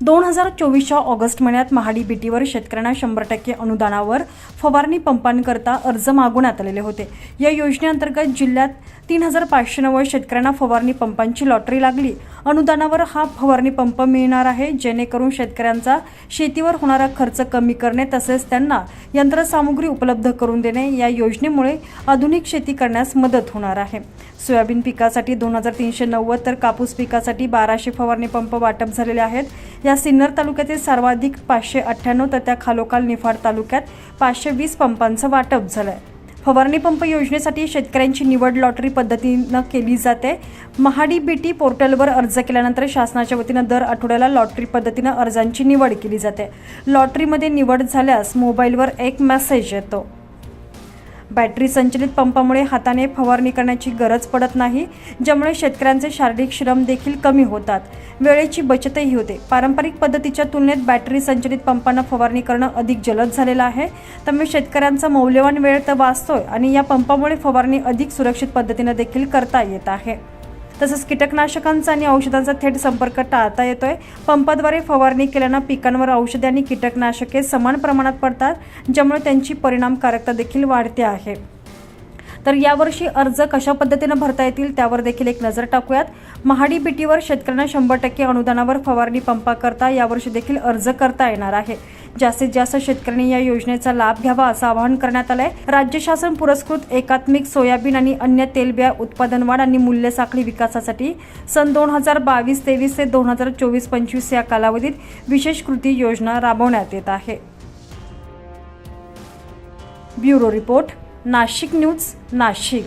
दोन हजार चोवीसच्या ऑगस्ट महिन्यात महाडी बीटीवर शेतकऱ्यांना शंभर टक्के अनुदानावर फवारणी पंपांकरता अर्ज मागवण्यात आलेले होते. या योजनेअंतर्गत जिल्ह्यात तीन हजार पाचशे नव्वद शेतकऱ्यांना फवारणी पंपांची लॉटरी लागली. अनुदानावर हा फवारणी पंप मिळणार आहे जेणेकरून शेतकऱ्यांचा शेतीवर होणारा खर्च कमी करणे तसेच त्यांना यंत्रसामुग्री उपलब्ध करून देणे या योजनेमुळे आधुनिक शेती करण्यास मदत होणार आहे. सोयाबीन पिकासाठी दोन हजार तीनशे नव्वद तर कापूस पिकासाठी बाराशे फवारणी पंप वाटप झालेले आहेत. या सिन्नर तालुक्यातील सर्वाधिक पाचशे अठ्ठ्याण्णव तर त्या खालोखाल निफाड तालुक्यात पाचशे वीस पंपांचं वाटप झालं आहे फवारणी पंप योजनेसाठी शेतकऱ्यांची निवड लॉटरी पद्धतीनं केली जाते. महाडी बीटी पोर्टलवर अर्ज केल्यानंतर शासनाच्या वतीनं दर आठवड्याला लॉटरी पद्धतीनं अर्जांची निवड केली जाते. लॉटरीमध्ये निवड झाल्यास मोबाईलवर एक मेसेज येतो. बॅटरी संचलित पंपामुळे हाताने फवारणी करण्याची गरज पडत नाही ज्यामुळे शेतकऱ्यांचे शारीरिक श्रम देखील कमी होतात. वेळेची बचतही होते. पारंपरिक पद्धतीच्या तुलनेत बॅटरी संचलित पंपांना फवारणी करणं अधिक जलद झालेलं आहे. त्यामुळे शेतकऱ्यांचा मौल्यवान वेळ तर वाचतोय आणि या पंपामुळे फवारणी अधिक सुरक्षित पद्धतीनं देखील करता येत आहे. तसंच कीटकनाशकांचा आणि औषधांचा थेट संपर्क टाळता येतोय. पंपाद्वारे फवारणी केल्यानं पिकांवर औषधे आणि कीटकनाशके समान प्रमाणात पडतात ज्यामुळे त्यांची परिणामकारकता देखील वाढते आहे. तर यावर्षी अर्ज कशा पद्धतीनं भरता येतील त्यावर देखील एक नजर टाकूयात. महाडी बीटीवर शेतकऱ्यांना शंभर टक्के अनुदानावर फवारणी पंपाकरता यावर्षी देखील अर्ज करता येणार आहे. जास्तीत जास्त शेतकऱ्यांनी या योजनेचा लाभ घ्यावा असं आवाहन करण्यात आलंय. राज्य शासन पुरस्कृत एकात्मिक सोयाबीन आणि अन्य तेलबिया उत्पादन वाढ आणि मूल्य साखळी विकासासाठी सन दोन हजार बावीस तेवीस ते दोन हजार चोवीस पंचवीस या कालावधीत विशेष कृती योजना राबवण्यात येत आहे. Bureau report Nashik news Nashik.